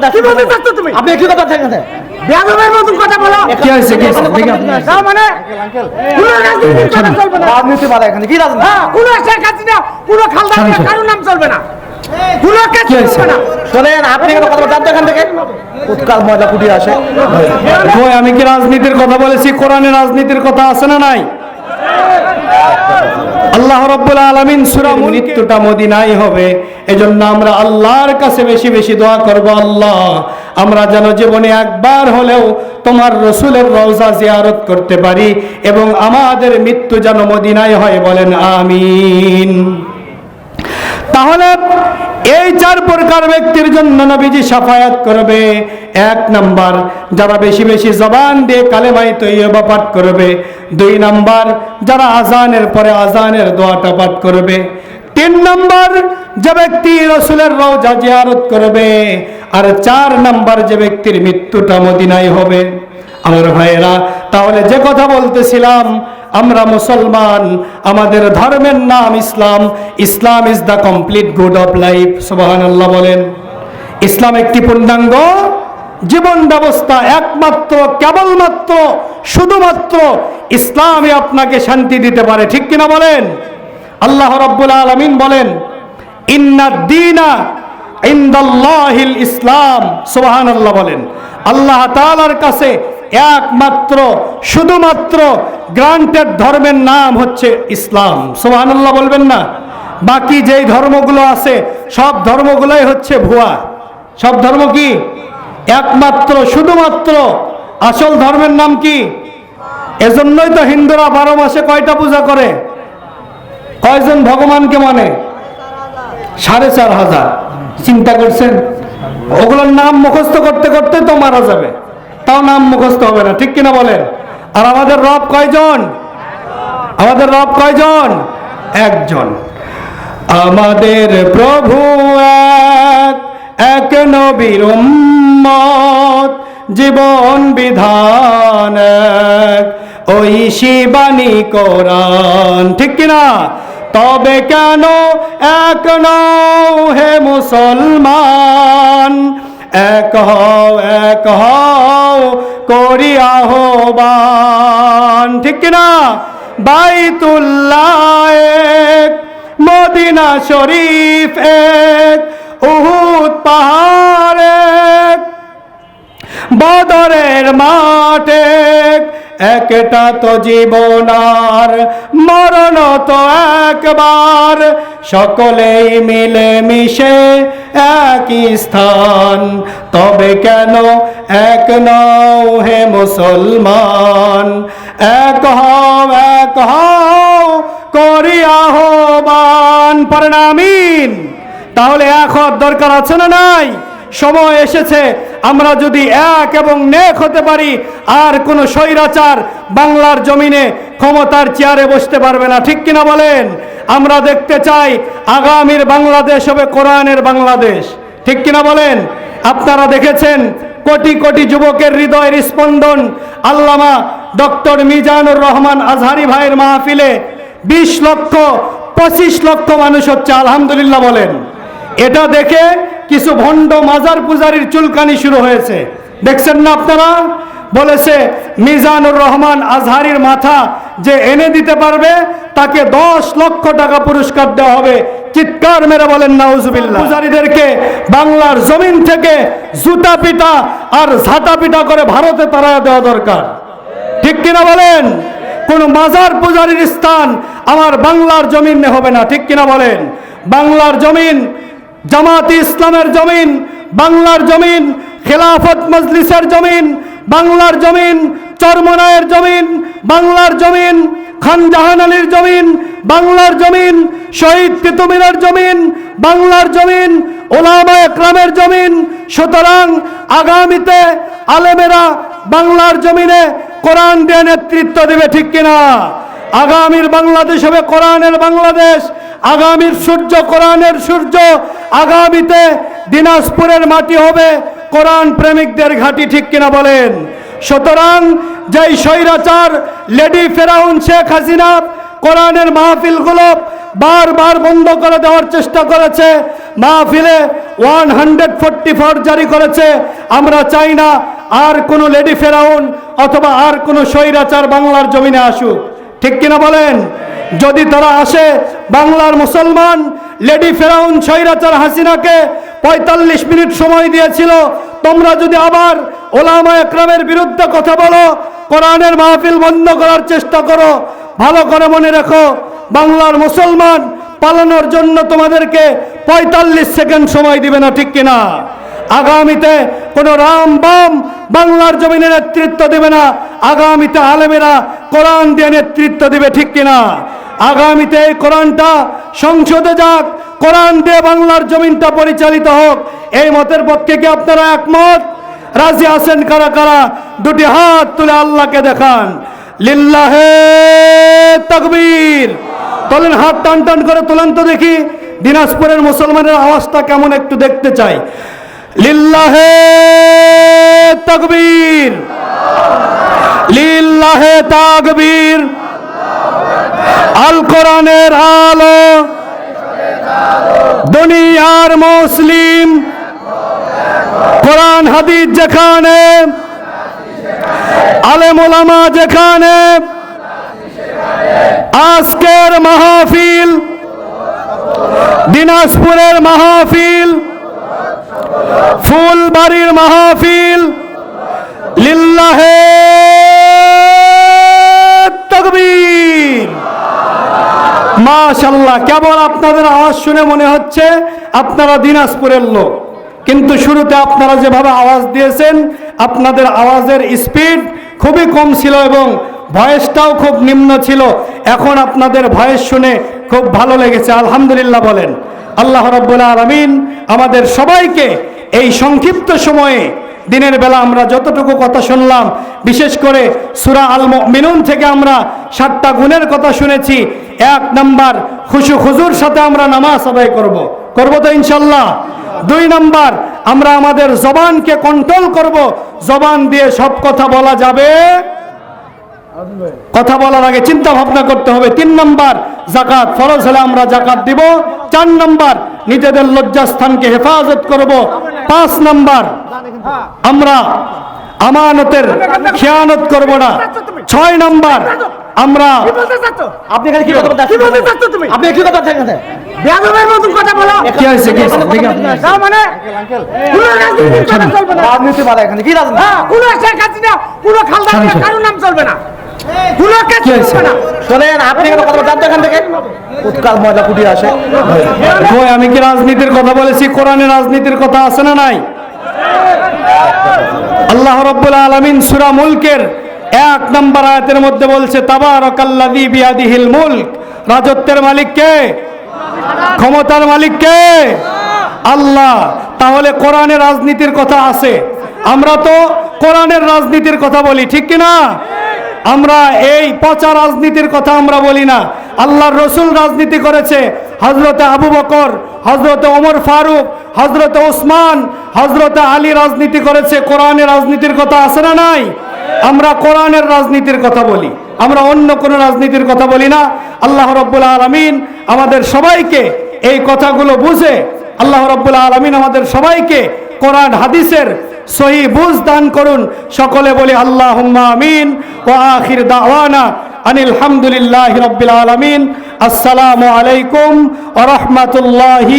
মধ্যে কি বলতে তুমি? আপনি কি কথা থাকেন বেয়াদবের মতন কথা বলো। কি হয়েছে কি হয়েছে? দেখি আপনি। তার মানে কোনো রাজনীতির কথা চলবে না। রাজনীতি মারা এখানে কি রাজনীতি? হ্যাঁ কোনো শেখ হাসিনা কোনো খালদা ছাড়ুন, জিয়া, ছাড়ুন। কারোর নাম চলবে না। কোনো কেস কি চলবে না। শোনেন আপনি কেন কথা বলছেন এখান থেকে। উৎকাল ময়লা কুটি আসে। কই আমি কি রাজনীতির কথা বলেছি? কোরআনে রাজনীতির কথা আছে না নাই? আল্লাহ রব্বুল আলামিন সূরা মৃত্যুটা মদিনায় হবে। এজন্য আমরা আল্লাহর কাছে বেশি বেশি দোয়া করব আল্লাহ। আমরা যেন জীবনে একবার হলেও তোমার রসুলের রওজা জিয়ারত করতে পারি এবং আমাদের মৃত্যু যেন মদিনায় হয় বলেন আমিন। তাহলে এই চার প্রকার ব্যক্তির জন্য নবীজি সাফায়াত করবে। এক নাম্বার যারা বেশি বেশি জবান দিয়ে কালেমাই তৈয়বা পাঠ করবে দুই নাম্বার, যারা আজানের পরে আজানের দোয়াটা পাঠ করবে। তিন নাম্বার, যে ব্যক্তি রসুলের রওজা জিয়ারত করবে। আর চার নাম্বার, যে ব্যক্তির মৃত্যুটা মদিনায় হবে। আমার ভাইয়েরা, তাহলে যে কথা বলতেছিলাম, আমরা মুসলমান, আমাদের ধর্মের নাম ইসলাম। Islam is the complete good of life সুবাহান আল্লাহ বলেন। ইসলাম একটি পূর্ণাঙ্গ জীবন ব্যবস্থা, একমাত্র, কেবলমাত্র, শুধুমাত্র ইসলামই আপনাকে শান্তি দিতে পারে, ঠিক কিনা বলেন? আল্লাহ রব্বুল আলমিন বলেন, ইন্না দিনা ইন্দাল্লাহিল ইসলাম সুবাহান আল্লাহ বলেন। আল্লাহ তাআলার কাছে একমাত্র, শুধুমাত্র গ্রান্টেড ধর্মের নাম হচ্ছে ইসলাম। সুবাহান আল্লাহ বলবেন না? বাকি যেই ধর্মগুলো আছে, সব ধর্মগুলোই হচ্ছে ভুয়া। সব ধর্ম কি? একমাত্র, শুধুমাত্র আসল ধর্মের নাম কি? এজন্যই তো হিন্দুরা বারো মাসে কয়টা পূজা করে? কয়জন ভগবানকে মানে? সাড়ে চার হাজার। চিন্তা করছেন? ওগুলোর নাম মুখস্থ করতে করতে তো মারা যাবে। তাও নাম মুখস্থ হবে না, ঠিক কিনা বলেন? আর আমাদের রব কয়জন? আমাদের রব কয়জন? একজন। আমাদের প্রভু এক এক নবীর উম্মত। জীবন বিধান। ওই শিবানী কোরআন, ঠিক কিনা? তবে কেন এক নও হে মুসলমান? এক হও এক হও করি আহ্বান, ঠিক কিনা? বাইতুল্লাহ এক, মদিনা শরীফ এক, উহুদ পাহাড় এক বদরের মাঠে একটা তো জীবন আর মরণ তো একবার। সকলেই মিলে মিশে একই স্থান। তবে কেন এক নও হে মুসলমান? এক হও এক হও করি আহ্বান। পড়েন আমিন। তাহলে এক হওয়ার দরকার আছে না নাই? সময় এসেছে। আমরা যদি এক এবং নেক হতে পারি, আর কোনো স্বৈরাচার বাংলার জমিনে ক্ষমতার চেয়ারে বসতে পারবে না। ঠিক কিনা বলেন? আমরা দেখতে চাই আগামীর বাংলাদেশ হবে কোরআনের বাংলাদেশ। ঠিক কিনা বলেন? আপনারা দেখেছেন কোটি কোটি যুবকের হৃদয়ের স্পন্দন আল্লামা ডক্টর মিজানুর রহমান আজহারি ভাইয়ের মাহফিলে বিশ লক্ষ, পঁচিশ লক্ষ মানুষ হচ্ছে, আলহামদুলিল্লাহ বলেন। এটা দেখে কিছু ভণ্ড মাজার পূজারীর চুলকানি শুরু হয়েছে। দেখছেন না আপনারা? বলেছে, মিজানুর রহমান আজহারির মাথা যে এনে দিতে পারবে, তাকে দশ লক্ষ টাকা পুরস্কার দেওয়া হবে। চিৎকার মেরে বলেন, নাউজুবিল্লাহ। পূজারীদেরকে বাংলার জমিন থেকে জুতা পিটা আর ঝাঁটা পিটা করে ভারতে তাড়ায় দেওয়া দরকার। ঠিক কিনা বলেন? কোন মাজার পূজারীর স্থান আমার বাংলার জমিনে হবে না। ঠিক কিনা বলেন? বাংলার জমিন জামাতি ইসলামের জমিন, বাংলার জমিন, খেলাফত মজলিসের জমিন, বাংলার জমিন, চরমনায়ের জমিন, বাংলার জমিন, খান জাহান আলীর জমিন, বাংলার জমিন, শহীদ তিতুমিরের জমিন, বাংলার জমিন, ওলামা একরামের জমিন। সুতরাং আগামীতে আলেমেরা বাংলার জমিনে কোরআন দিয়ে নেতৃত্ব দেবে ঠিক কিনা? আগামীর বাংলাদেশ হবে কোরআনের বাংলাদেশ। আগামীর সূর্য, কোরআনের সূর্য। আগামীতে দিনাজপুরের মাটি হবে কোরআন প্রেমিকদের ঘাঁটি, ঠিক কিনা বলেন? সুতরাং যেই স্বৈরাচার লেডি ফেরাউন শেখ হাসিনা কোরআনের মাহফিলগুলো বারবার বন্ধ করে দেওয়ার চেষ্টা করেছে, মাহফিলে ওয়ান হান্ড্রেড ফোরটি ফোর জারি করেছে, আমরা চাই না আর কোনো লেডি ফেরাউন অথবা আর কোনো স্বৈরাচার বাংলার জমিনে আসুক, ঠিক কিনা বলেন? যদি তারা আসে, বাংলার মুসলমান, লেডি ফেরাউন স্বৈরাচার হাসিনাকে পঁয়তাল্লিশ মিনিট সময় দিয়েছিল, তোমরা যদি আবার ওলামা একরামের বিরুদ্ধে কথা বলো, কোরআনের মাহফিল বন্ধ করার চেষ্টা করো, ভালো করে মনে রেখো, বাংলার মুসলমান পালানোর জন্য তোমাদেরকে পঁয়তাল্লিশ সেকেন্ড সময় দিবে না, ঠিক কিনা? আগামীতে কোনো রাম বাম বাংলার জমিনে নেতৃত্ব দেবে না, আগামীতে আলেমেরা কোরআন দিয়ে নেতৃত্ব দেবে, ঠিক কিনা? আগামীতে এই কোরআনটা সংসদে যাক, কোরআন দিয়ে বাংলার জমিনটা পরিচালিত হোক, এই মতের পক্ষে কি আপনারা একমত? রাজি আছেন কারা কারা? দুটি হাত তুলে আল্লাহকে দেখান। লিল্লাহে তাকবীর। তোলেন হাত টান টান করে তোলেন তো দেখি, দিনাজপুরের মুসলমানের আওয়াজটা কেমন একটু দেখতে চাই। লিল্লাহে তাকবীর। লিল্লাহে তাকবীর। আল কোরআনের আলো। দুনিয়ার মুসলিম। কোরআন, হাদিস যেখানে, আলেম ওলামা যেখানে, আজকের মাহফিল, দিনাজপুরের মাহফিল, ফুলবাড়ির মাহফিল, লিল্লাহে মাশাল্লাহ কেবল আপনাদের আওয়াজ শুনে মনে হচ্ছে আপনারা দিনাজপুরের লোক। কিন্তু শুরুতে আপনারা যেভাবে আওয়াজ দিয়েছেন, আপনাদের আওয়াজের স্পিড খুবই কম ছিল এবং ভয়েসটাও খুব নিম্ন ছিল। এখন আপনাদের ভয়েস শুনে খুব ভালো লেগেছে, আলহামদুলিল্লাহ বলেন। আল্লাহ রব্বুল আলমিন আমাদের সবাইকে এই সংক্ষিপ্ত সময়ে দিনের বেলা আমরা যতটুকু কথা শুনলাম, বিশেষ করে সুরা আল মিনুন থেকে আমরা সাতটা গুণের কথা শুনেছি এক নাম্বার খুশু খুজুর সাথে আমরা নামাজ আদায় করব। করব তো ইনশাল্লাহ। দুই নাম্বার, আমরা আমাদের জবানকে কন্ট্রোল করব। জবান দিয়ে সব কথা বলা যাবে। কথা বলার আগে চিন্তা ভাবনা করতে হবে। তিন নম্বর জাকাত ফরজ হলে আমরা জাকাত দিব। চার নম্বর, নিজেদের লজ্জাস্থানকে হেফাজত করব। পাঁচ নম্বর, আমরা আমানতের খেয়ানত করব না। ছয় নম্বর। আমরা আপনি এখানে কি কথা বলতে কি বলতে চাচ্ছ তুমি? আপনি কি কথা? বেয়াদবের বলো। কি হয়েছে? কি মানে কোনো রাজনীতির কথা চলবে না। রাজনীতি মারা এখানে। কি রাজনীতি? হ্যাঁ কোনো শেখ হাসিনা কোনো খালদা ছাড়ুন, জিয়া ছাড়ুন। কারোর নাম চলবে না। কোনো কেস কি হয়েছে? চলবে না। শোনেন আপনি এখানে কথা বলছেন এখান থেকে? উৎকাল ময়লা কুটি আসে। কই আমি কি রাজনীতির কথা বলেছি? কোরআনে রাজনীতির কথা আছে না নাই? আল্লাহ রব্বুল আলামিন সূরা মুলকের এক নম্বর আয়াতের মধ্যে বলছে, তাবারাকাল্লাযী বিয়াদিহিল মুলক। রাজত্বের মালিক কে? ক্ষমতার মালিক কে? আল্লাহ। তাহলে কোরআনে রাজনীতির কথা আছে। আমরা তো কোরআনের রাজনীতির কথা বলি, ঠিক কি না আমরা এই পচা রাজনীতির কথা আমরা বলি না। আল্লাহর রসুল রাজনীতি করেছে। হজরতে আবু বকর হজরতে ওমর ফারুক হজরতে ওসমান হজরতে আলী রাজনীতি করেছে। কোরআনের রাজনীতির কথা আছে না নাই? আমরা কোরআনের রাজনীতির কথা বলি, আমরা অন্য কোনো রাজনীতির কথা বলি না। আল্লাহ রব্বুল আলমিন আমাদের সবাইকে এই কথাগুলো বুঝে, আল্লাহ রব্বুল আলমিন আমাদের সবাইকে কোরআন, হাদিসের সহি বুঝ দান করুন। সকলে বলি আল্লাহ আমিন ও আখির দাওয়ানা আনিল হামদুলিল্লাহ রব্বিল আলমিন। আসসালামু আলাইকুম ও রহমতুল্লাহি